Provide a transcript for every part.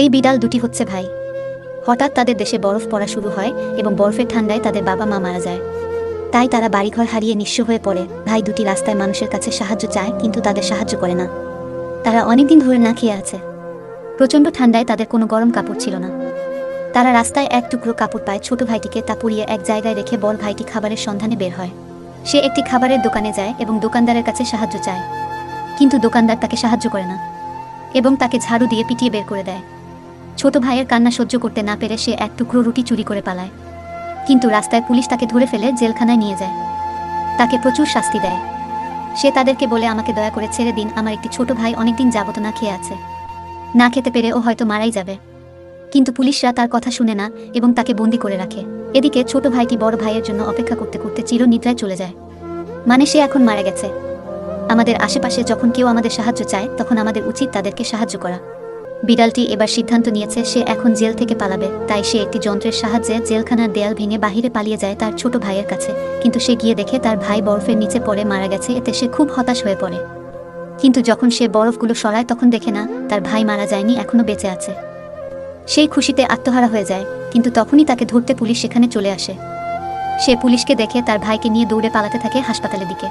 এই বিড়াল দুটি হচ্ছে ভাই। হঠাৎ তাদের দেশে বরফ পড়া শুরু হয় এবং বরফের ঠান্ডায় তাদের বাবা মা মারা যায়। তাই তারা বাড়িঘর হারিয়ে নিঃস্ব হয়ে পড়ে। ভাই দুটি রাস্তায় মানুষের কাছে সাহায্য চায়, কিন্তু তাদের সাহায্য করে না। তারা অনেকদিন ধরে না খেয়ে আছে। প্রচণ্ড ঠান্ডায় তাদের কোনো গরম কাপড় ছিল না। তারা রাস্তায় এক টুকরো কাপড় পায় ছোট ভাইটিকে, তা পুড়িয়ে এক জায়গায় রেখে বড় ভাইটি খাবারের সন্ধানে বের হয়। সে একটি খাবারের দোকানে যায় এবং দোকানদারের কাছে সাহায্য চায়। কিন্তু দোকানদার তাকে সাহায্য করে না এবং তাকে ঝাড়ু দিয়ে পিটিয়ে বের করে দেয়। ছোট ভাইয়ের কান্না সহ্য করতে না পেরে সে এক টুকরো রুটি চুরি করে পালায়। কিন্তু রাস্তায় পুলিশ তাকে ধরে ফেলে জেলখানায় নিয়ে যায়। তাকে প্রচুর শাস্তি দেয়। সে তাদেরকে বলে, আমাকে দয়া করে ছেড়ে দিন, আমার একটি ছোট ভাই অনেকদিন যাবত না খেয়ে আছে। না খেতে পেরে ও হয়তো মারাই যাবে কিন্তু পুলিশরা তার কথা শুনে না এবং তাকে বন্দি করে রাখে। এদিকে ছোট ভাইটি বড় ভাইয়ের জন্য অপেক্ষা করতে করতে চিরনিদ্রায় চলে যায়। মানে সে এখন মারা গেছে। আমাদের আশেপাশে যখন কেউ আমাদের সাহায্য চায়, তখন আমাদের উচিত তাদেরকে সাহায্য করা। বিড়ালটি এবার সিদ্ধান্ত নিয়েছে, সে এখন জেল থেকে পালাবে। তাই সে একটি যন্ত্রের সাহায্যে জেলখানার দেয়াল ভেঙে বাহিরে পালিয়ে যায় তার ছোট ভাইয়ের কাছে। কিন্তু সে গিয়ে দেখে তার ভাই বরফের নিচে পড়ে মারা গেছে, এতে সে খুব হতাশ হয়ে পড়ে। কিন্তু যখন সে বরফগুলো সরায়, তখন দেখে না, তার ভাই মারা যায়নি, এখনও বেঁচে আছে। সেই খুশিতে আত্মহারা হয়ে যায়, কিন্তু তখনই তাকে ধরতে পুলিশ সেখানে চলে আসে। সে পুলিশকে দেখে তার ভাইকে নিয়ে দৌড়ে পালাতে থাকে হাসপাতালের দিকে।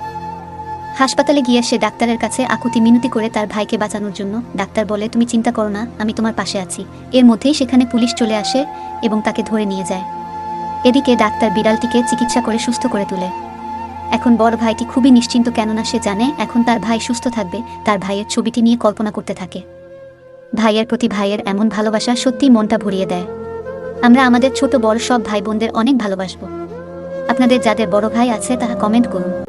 হাসপাতালে গিয়ে সে ডাক্তারের কাছে আকুতি মিনতি করে তার ভাইকে বাঁচানোর জন্য ডাক্তার বলে, তুমি চিন্তা করো না, আমি তোমার পাশে আছি। এর মধ্যেই সেখানে পুলিশ চলে আসে এবং তাকে ধরে নিয়ে যায়। এদিকে ডাক্তার বিড়ালটিকে চিকিৎসা করে সুস্থ করে তোলে। এখন বড় ভাইটি খুবই নিশ্চিন্ত কেননা সে জানে এখন তার ভাই সুস্থ থাকবে, তার ভাইয়ের ছবিটি নিয়ে কল্পনা করতে থাকে। ভাইয়ের প্রতি ভাইয়ের এমন ভালোবাসা সত্যিই মনটা ভরিয়ে দেয়। আমরা আমাদের ছোট বড় সব ভাই বোনদের অনেক ভালোবাসবো। আপনাদের যাদের বড় ভাই আছে তাহা কমেন্ট করুন।